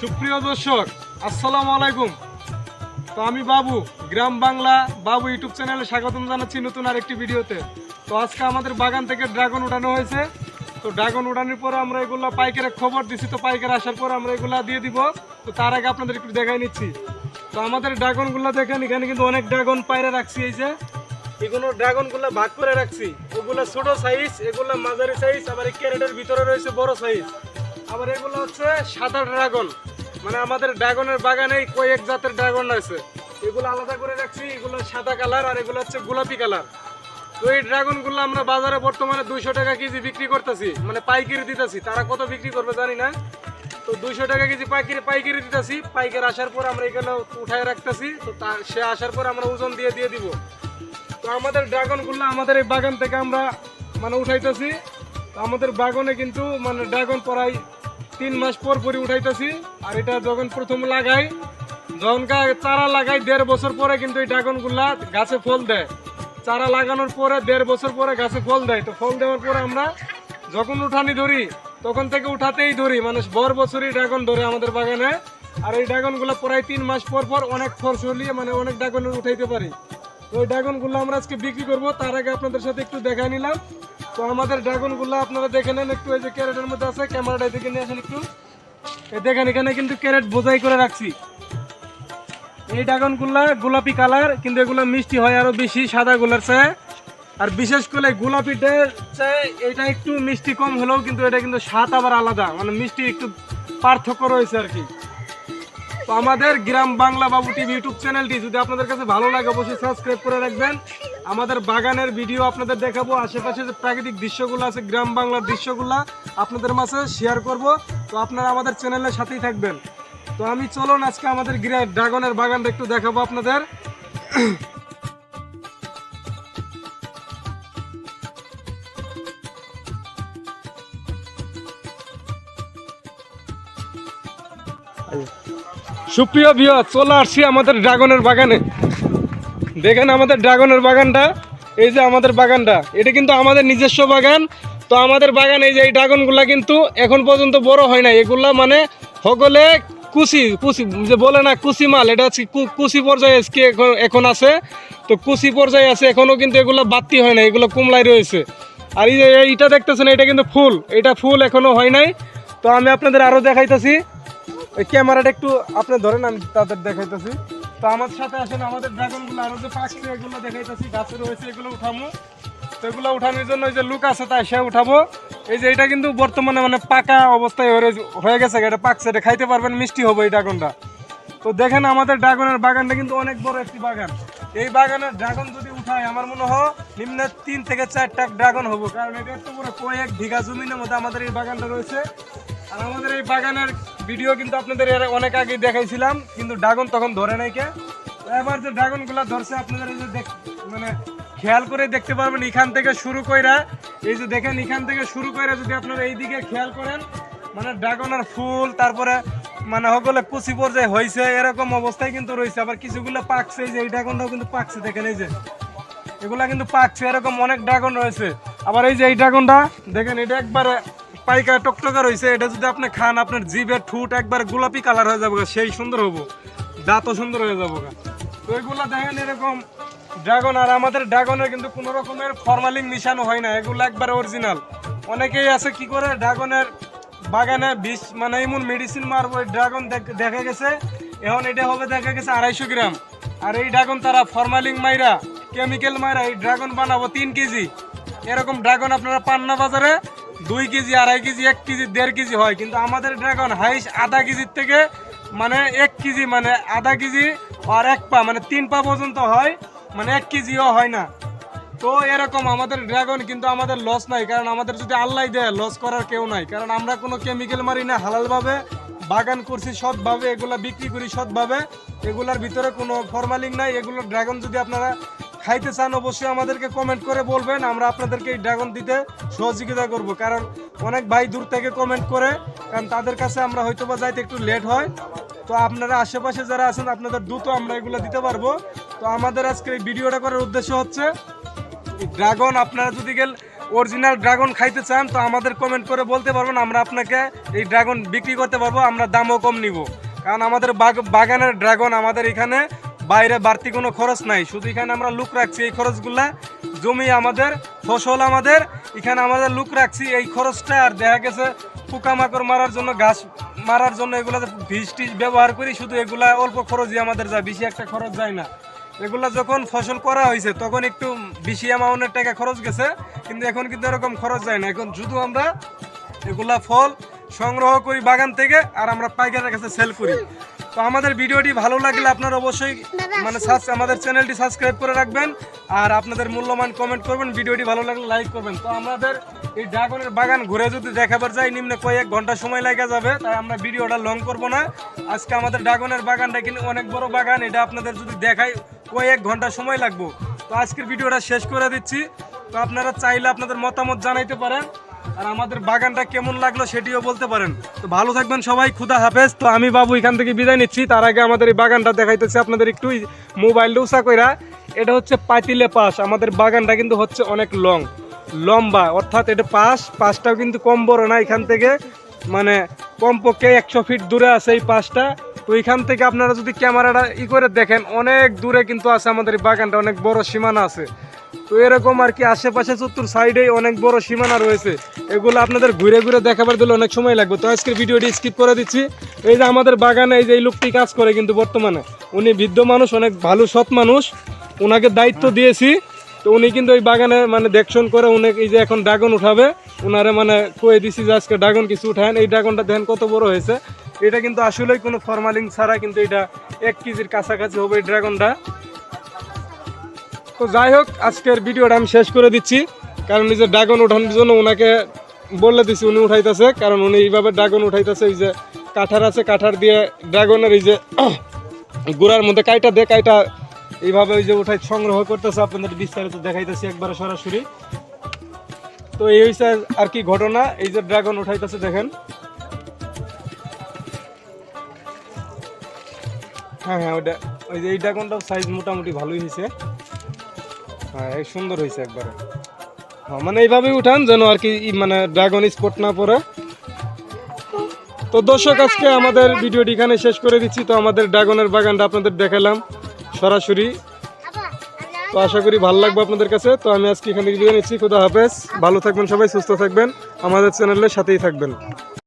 সুপ্রিয় দর্শক, আসসালামু আলাইকুম। তো আমি বাবু, গ্রাম বাংলা বাবু ইউটিউব চ্যানেলে স্বাগতম জানাচ্ছি নতুন আরেকটি ভিডিওতে। তো আজকে আমাদের বাগান থেকে ড্রাগন উঠানো হয়েছে। তো ড্রাগন উঠানোর পরে আমরা এগুলো পাইকারের খবর দিছি, তো পাইকার আসার পর আমরা এগুলো দিয়ে দিব। তো তার আগে আপনাদের একটু দেখাই নিচ্ছি। তো আমাদের ড্রাগনগুলো দেখেন, এখানে কিন্তু অনেক ড্রাগন পায়রা রাখছি, এই যে। এগুলো ড্রাগনগুলো ভাগ করে রাখছি। ওগুলো ছোটো সাইজ এগুলো মাঝারি সাইজ আবার ক্যারেটের ভিতরে রয়েছে বড় সাইজ আবার এগুলো হচ্ছে সাদা ড্রাগন। মানে আমাদের ড্রাগনের বাগানে কয়েক জাতের ড্রাগন আছে। এগুলো আলাদা করে রাখছি, এগুলো সাদা কালার আর এগুলো হচ্ছে গোলাপি কালার। তো এই ড্রাগনগুলো আমরা বাজারে বর্তমানে দুইশো টাকা কেজি বিক্রি করতেছি মানে পাইকারি দিতেছি। তারা কত বিক্রি করবে জানি না। তো দুইশো টাকা কেজি পাইকারি পাইকারি দিতেছি। পাইকার আসার পর আমরা এখানে উঠায় রাখতেছি। তো তা- সে আসার পর আমরা ওজন দিয়ে দিয়ে দিব। তো আমাদের ড্রাগনগুলো আমাদের এই বাগান থেকে আমরা মানে উঠাইতেছি। আমাদের বাগানে কিন্তু মানে ড্রাগন প্রায় তিন মাস পর পরই উঠাইতেছি, আর এটা যখন প্রথম লাগাই, যখন চারা লাগাই, দেড় বছর পরে কিন্তু এই ড্রাগনগুলা গাছে ফল দেয়। চারা লাগানোর পরে দেড় বছর পরে গাছে ফল দেয়। তো ফল দেওয়ার পরে আমরা যখন উঠানি ধরি, তখন থেকে উঠাতেই ধরি। মানে বর বছরই ড্রাগন ধরে আমাদের বাগানে। আর এই ড্রাগনগুলো প্রায় তিন মাস পর পর অনেক ফল সরিয়ে মানে অনেক ড্রাগন উঠাইতে পারি। তো ওই ড্রাগনগুলো আমরা আজকে বিক্রি করব। তার আগে আপনাদের সাথে একটু দেখা নিলাম। তো আমাদের ড্রাগনগুলো আপনারা দেখে নেন একটু, এই যে ক্যারেটের মধ্যে আছে, ক্যামেরাটা দেখে নিয়ে আসেন একটু। এই দেখেন, এখানে কিন্তু ক্যারেট বোঝাই করে রাখছি। এই ড্রাগনগুলা গোলাপি কালার, কিন্তু এগুলো মিষ্টি হয় আরও বেশি সাদা গুলার চেয়ে। আর বিশেষ করে গোলাপিটার চেয়ে এটা একটু মিষ্টি কম হলেও কিন্তু এটা কিন্তু স্বাদ আবার আলাদা। মানে মিষ্টি একটু পার্থক্য রয়েছে আর কি। তো আমাদের গ্রাম বাংলা বাবু টিভি ইউটিউব চ্যানেলটি যদি আপনাদের কাছে ভালো লাগে, অবশ্যই সাবস্ক্রাইব করে রাখবেন। আমাদের বাগানের ভিডিও আপনাদের দেখাবো। আশেপাশে যে প্রাকৃতিক দৃশ্যগুলো আছে, গ্রাম বাংলার দৃশ্যগুলো আপনাদের মাঝে শেয়ার করব। তো আপনারা আমাদের চ্যানেলের সাথেই থাকবেন। তো আমি চলুন আজকে আমাদের ড্রাগনের বাগানটা একটু দেখাবো আপনাদের। সুপ্রিয় ভিও চলে আসছি আমাদের ড্রাগনের বাগানে। দেখেন আমাদের ড্রাগনের বাগানটা, এই যে আমাদের বাগানটা, এটা কিন্তু আমাদের নিজস্ব বাগান। তো আমাদের বাগান, এই যে এই ড্রাগনগুলা কিন্তু এখন পর্যন্ত বড় হয় না এগুলা মানে সকলে কুচি কুচি যে বলে না কুচি মাল, এটা কুচি পর্যায়ে আজকে এখন এখন আছে। তো কুচি পর্যায়ে আছে এখনও কিন্তু এগুলো বাতি হয় না এগুলো কুমলাই রয়েছে। আর এই যে এইটা দেখতেছেন, এটা কিন্তু ফুল, এটা ফুল এখনও হয় নাই। তো আমি আপনাদের আরও দেখাইতেছি। ক্যামেরাটা একটু আপনি ধরেন, আমি তাদের দেখাইতেছি। তো আমার সাথে আসেন আমাদের ড্রাগনগুলো আরও যে পাখি এগুলো দেখাইতেছি, গাছে রয়েছে, এগুলো উঠামো। তো এগুলো উঠানোর জন্য ওই যে লুক আছে, তাই সে উঠাবো। এই যে এটা কিন্তু বর্তমানে মানে পাকা অবস্থায় হয়ে- গেছে, এটা পাকছে এটা খাইতে পারবেন, মিষ্টি হবে এই ড্রাগনটা তো দেখেন আমাদের ড্রাগনের বাগানটা কিন্তু অনেক বড় একটি বাগান। এই বাগানের ড্রাগন যদি উঠায়, আমার মনে হয় নিম্নে তিন থেকে চারটা ড্রাগন হব, কারণ এটা তো পুরো কয়েক বিঘা জমিনের মধ্যে আমাদের এই বাগানটা রয়েছে। আর আমাদের এই বাগানের ভিডিও কিন্তু আপনাদের এর অনেক আগে দেখাইছিলাম, কিন্তু ড্রাগন তখন ধরে নাই কে। এবার যে ড্রাগনগুলা ধরছে, আপনাদের এই যে মানে খেয়াল করে দেখতে পারবেন এখান থেকে শুরু কইরা। এই যে দেখেন, এখান থেকে শুরু কইরা যদি আপনারা এই দিকে খেয়াল করেন মানে ড্রাগনের ফুল, তারপরে মানে সকলে কুচি পর্যায়ে হয়েছে এরকম অবস্থায় কিন্তু রয়েছে আবার কিছুগুলো পাকছে, এই যে এই ড্রাগনটাও কিন্তু পাকছে, দেখেন এই যে। এগুলা কিন্তু পাকছে, এরকম অনেক ড্রাগন রয়েছে। আবার এই যে এই ড্রাগনটা, দেখেন এটা একবারে পাইকা টকটকা রয়েছে, এটা যদি আপনি খান, আপনার জিভের ঠুট একবার গোলাপি কালার হয়ে যাবে সেই সুন্দর হব। দাঁতও সুন্দর হয়ে যাব তো এগুলা দেখেন এরকম ড্রাগন, আর আমাদের ড্রাগনের কিন্তু কোনো রকমের ফরমালিং মিশানো হয় না, এগুলো একবার অরিজিনাল। অনেকেই আছে কি করে, ড্রাগনের বাগানে বিষ মানে এমন মেডিসিন মারবো, এই ড্রাগন দেখা গেছে, এখন এটা হবে দেখা গেছে আড়াইশো গ্রাম। আর এই ড্রাগন তারা ফরমালিং মাইরা কেমিক্যাল মাইরা এই ড্রাগন বানাবো তিন কেজি। এরকম ড্রাগন আপনারা পান না বাজারে দুই কেজি, আড়াই কেজি, এক কেজি, দেড় কেজি হয়। কিন্তু আমাদের ড্রাগন হাইস আধা কেজির থেকে মানে এক কেজি মানে আধা কেজি আর এক পা মানে তিন পা পর্যন্ত হয় মানে এক কেজিও হয় না। তো এরকম আমাদের ড্রাগন কিন্তু আমাদের লস নাই, কারণ আমাদের যদি আল্লাহ দেয় লস করার কেউ নাই। কারণ আমরা কোনো কেমিক্যাল মারি না, হালালভাবে বাগান করছি সৎভাবে, এগুলা বিক্রি করি সৎভাবে, এগুলার ভিতরে কোনো ফরমালিং নাই, এগুলো ড্রাগন যদি আপনারা খাইতে চান অবশ্যই আমাদেরকে কমেন্ট করে বলবেন, আমরা আপনাদেরকে এই ড্রাগন দিতে সহযোগিতা করব। কারণ অনেক ভাই দূর থেকে কমেন্ট করে, কারণ তাদের কাছে আমরা হয়তো বা যাইতে একটু লেট হয়। তো আপনারা আশেপাশে যারা আছেন, আপনাদের দ্রুত আমরা এগুলো দিতে পারব। তো আমাদের আজকে এই ভিডিওটা করার উদ্দেশ্য হচ্ছে, ড্রাগন, আপনারা যদি গেল অরিজিনাল ড্রাগন খাইতে চান, তো আমাদের কমেন্ট করে বলতে পারবেন, আমরা আপনাকে এই ড্রাগন বিক্রি করতে পারব, আমরা দামও কম নিব। কারণ আমাদের বাগ- বাগানের ড্রাগন আমাদের এখানে বাইরে বাড়তি কোনো খরচ নাই। শুধু এখানে আমরা লুক রাখছি এই খরচগুলা। জমি আমাদের, ফসল আমাদের, এখানে আমাদের লুক রাখছি। এই খরচটা আর দেখা গেছে পোকামাকড় মারার জন্য গাছ মারার জন্য এগুলা বীজ টিজ ব্যবহার করি, শুধু এগুলা অল্প খরচই আমাদের যায়, বেশি একটা খরচ যায় না। এগুলা যখন ফসল করা হয়েছে, তখন একটু বেশি অ্যামাউন্টের টাকা খরচ গেছে, কিন্তু এখন কিন্তু এরকম খরচ যায় না। এখন শুধু আমরা এগুলা ফল সংগ্রহ করি বাগান থেকে, আর আমরা পাইকারের কাছে সেল করি। তো আমাদের ভিডিওটি ভালো লাগলে আপনারা অবশ্যই মানে আমাদের চ্যানেলটি সাবস্ক্রাইব করে রাখবেন আর আপনাদের মূল্যবান কমেন্ট করবেন ভিডিওটি ভালো লাগলে লাইক করবেন। তো আমাদের এই ড্রাগনের বাগান ঘুরে যদি দেখাবার যাই নিম্নে কয়েক ঘণ্টা সময় লেগে যাবে তাই আমরা ভিডিওটা লং করব না। আজকে আমাদের ড্রাগনের বাগানটা কিন্তু অনেক বড় বাগান এটা আপনাদের যদি দেখাই কয়েক ঘণ্টা সময় লাগবো। তো আজকের ভিডিওটা শেষ করে দিচ্ছি। তো আপনারা চাইলে আপনাদের মতামত জানাইতে পারেন। আর আমাদের বাগানটা কেমন লাগল সেটিও বলতে পারেন। তো ভালো থাকবেন সবাই, খুদা হাফেজ। তো আমি বাবু এখান থেকে বিদায় নিচ্ছি। তার আগে আমাদের এই বাগানটা দেখাইতেছি আপনাদের একটু মোবাইলটা উষা কইরা। এটা হচ্ছে পাতিলে পাস আমাদের বাগানটা কিন্তু হচ্ছে অনেক লং, লম্বা। অর্থাৎ এটা পাশ, পাশটাও কিন্তু কম বড় না এখান থেকে। মানে কমপক্ষে একশো ফিট দূরে আছে এই পাশটা। তো এখান থেকে আপনারা যদি ক্যামেরাটা ই করে দেখেন, অনেক দূরে কিন্তু আছে আমাদের বাগানটা, অনেক বড় সীমানা আছে। তো এরকম আর কি আশেপাশে চতুর সাইডেই অনেক বড় সীমানা রয়েছে। এগুলো আপনাদের ঘুরে ঘুরে দেখাবার দিলে অনেক সময় লাগবে। তো আজকের ভিডিওটি স্কিপ করে দিচ্ছি। এই যে আমাদের বাগানে এই যে এই লোকটি কাজ করে কিন্তু বর্তমানে, উনি বৃদ্ধ মানুষ, অনেক ভালো সৎ মানুষ। ওনাকে দায়িত্ব দিয়েছি। তো উনি কিন্তু ওই বাগানে মানে দেখশন করে উনি এই যে এখন ড্রাগন উঠাবে। ওনারে মানে কয়ে দিছি যে আজকে ড্রাগন কিছু উঠান এই ড্রাগনটা দেখেন কত বড় হয়েছে। এটা কিন্তু আসলেই কোনো ফরমালিং ছাড়া কিন্তু এটা এক কেজির কাছাকাছি হবে এই ড্রাগনটা। তো যাই হোক, আজকের ভিডিওটা আমি শেষ করে দিচ্ছি। কারণ এই যে ড্রাগন ওঠানোর জন্য ওনাকে বলে দিছি, উনি উঠাইতেছে, কারণ উনি এইভাবে ড্রাগন উঠাইতেছে, এই যে কাঠার আছে, কাঠার দিয়ে ড্রাগনের এই যে গোড়ার মধ্যে কাইটা দিয়ে কাইটা এইভাবে ওই যে উঠাই সংগ্রহ করতেছে। আপনাদের বিস্তারিত দেখাইতেছি একবারে সরাসরি। তো এই হয়েছে আর কি ঘটনা, এই যে ড্রাগন উঠাইতেছে, দেখেন। হ্যাঁ হ্যাঁ ওটা ওই যে এই ড্রাগনটাও সাইজ মোটামুটি ভালোই হয়েছে হ্যাঁ সুন্দর হয়েছে একবারে। মানে এইভাবে উঠান যেন আর কি মানে ড্রাগন স্পট না পড়ে। তো দর্শক, আজকে আমাদের ভিডিওটি এখানে শেষ করে দিচ্ছি। তো আমাদের ড্রাগনের বাগানটা আপনাদের দেখালাম সরাসরি। তো আশা করি ভালো লাগবে আপনাদের কাছে। তো আমি আজকে এখানে বিদায় নিচ্ছি। খুদা হাফেজ। ভালো থাকবেন সবাই, সুস্থ থাকবেন। আমাদের চ্যানেলের সাথেই থাকবেন।